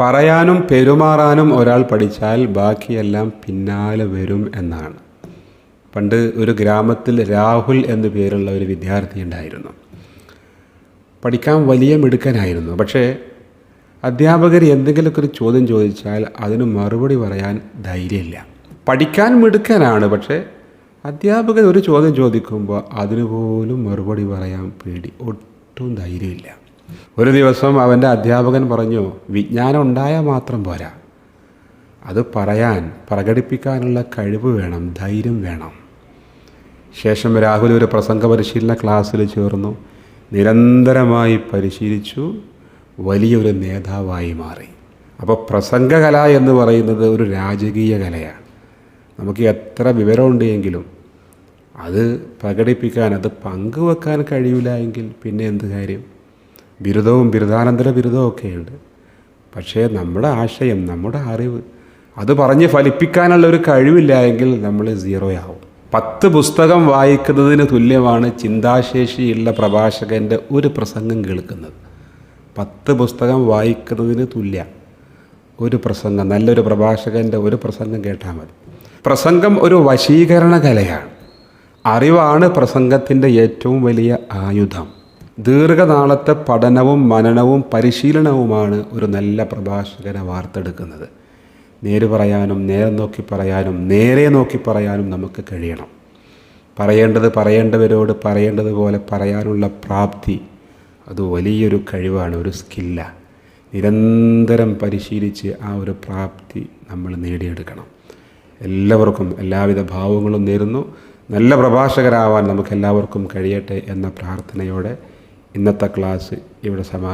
പറയാനും പെരുമാറാനും ഒരാൾ പഠിച്ചാൽ ബാക്കിയെല്ലാം പിന്നാലെ വരും എന്നാണ്. പണ്ട് ഒരു ഗ്രാമത്തിൽ രാഹുൽ എന്നു പേരുള്ള ഒരു വിദ്യാർത്ഥി ഉണ്ടായിരുന്നു. പഠിക്കാൻ വലിയ മിടുക്കനായിരുന്നു. പക്ഷേ അധ്യാപകർ എന്തെങ്കിലുമൊക്കെ ഒരു ചോദ്യം ചോദിച്ചാൽ അതിന് മറുപടി പറയാൻ ധൈര്യമില്ല. പഠിക്കാൻ മിടുക്കനാണ് പക്ഷേ അധ്യാപകർ ഒരു ചോദ്യം ചോദിക്കുമ്പോൾ അതിന് പോലും മറുപടി പറയാൻ പേടി. ഒട്ടും ധൈര്യമില്ല. ഒരു ദിവസം അവന്റെ അധ്യാപകൻ പറഞ്ഞു വിജ്ഞാനം ഉണ്ടായാൽ മാത്രം പോരാ. അത് പറയാൻ പ്രകടിപ്പിക്കാനുള്ള കഴിവ് വേണം ധൈര്യം വേണം. ശേഷം രാഹുൽ ഒരു പ്രസംഗ പരിശീലന ക്ലാസ്സിൽ ചേർന്നു. നിരന്തരമായി പരിശീലിച്ചു. വലിയൊരു നേതാവായി മാറി. അപ്പോൾ പ്രസംഗകല എന്ന് പറയുന്നത് ഒരു രാജകീയ കലയാണ് നമുക്ക് എത്ര വിവരമുണ്ട് എങ്കിലും അത് പ്രകടിപ്പിക്കാൻ അത് പങ്കുവെക്കാൻ കഴിയില്ല എങ്കിൽ പിന്നെ എന്ത് കാര്യം? ബിരുദവും ബിരുദാനന്തര ബിരുദവും ഒക്കെയുണ്ട്. പക്ഷേ നമ്മുടെ ആശയം നമ്മുടെ അറിവ് അത് പറഞ്ഞ് ഫലിപ്പിക്കാനുള്ള ഒരു കഴിവില്ല എങ്കിൽ നമ്മൾ ആവും പത്ത് പുസ്തകം വായിക്കുന്നതിന് തുല്യമാണ് ചിന്താശേഷിയുള്ള പ്രഭാഷകന്റെ ഒരു പ്രസംഗം കേൾക്കുന്നത്. പത്ത് പുസ്തകം വായിക്കുന്നതിന് തുല്യ ഒരു പ്രസംഗം നല്ലൊരു പ്രഭാഷകന്റെ ഒരു പ്രസംഗം കേട്ടാൽ മതി. പ്രസംഗം ഒരു വശീകരണ കലയാണ്. അറിവാണ് പ്രസംഗത്തിന്റെ ഏറ്റവും വലിയ ആയുധം. ദീർഘനാളത്തെ പഠനവും മനനവും പരിശീലനവുമാണ് ഒരു നല്ല പ്രഭാഷകനെ വാർത്തെടുക്കുന്നത്. നേര് പറയാനും നേരെ നോക്കി പറയാനും നേരെ നോക്കി പറയാനും നമുക്ക് കഴിയണം. പറയേണ്ടത് പറയേണ്ടവരോട് പറയേണ്ടതുപോലെ പറയാനുള്ള പ്രാപ്തി അത് വലിയൊരു കഴിവാണ് ഒരു സ്കില്ലാണ് നിരന്തരം പരിശീലിച്ച് ആ ഒരു പ്രാപ്തി നമ്മൾ നേടിയെടുക്കണം. എല്ലാവർക്കും എല്ലാവിധ ഭാവങ്ങളും നേരുന്നു. നല്ല പ്രഭാഷകരാവാൻ നമുക്കെല്ലാവർക്കും കഴിയട്ടെ എന്ന പ്രാർത്ഥനയോടെ ഇന്നത്തെ ക്ലാസ് ഇവിടെ സമാ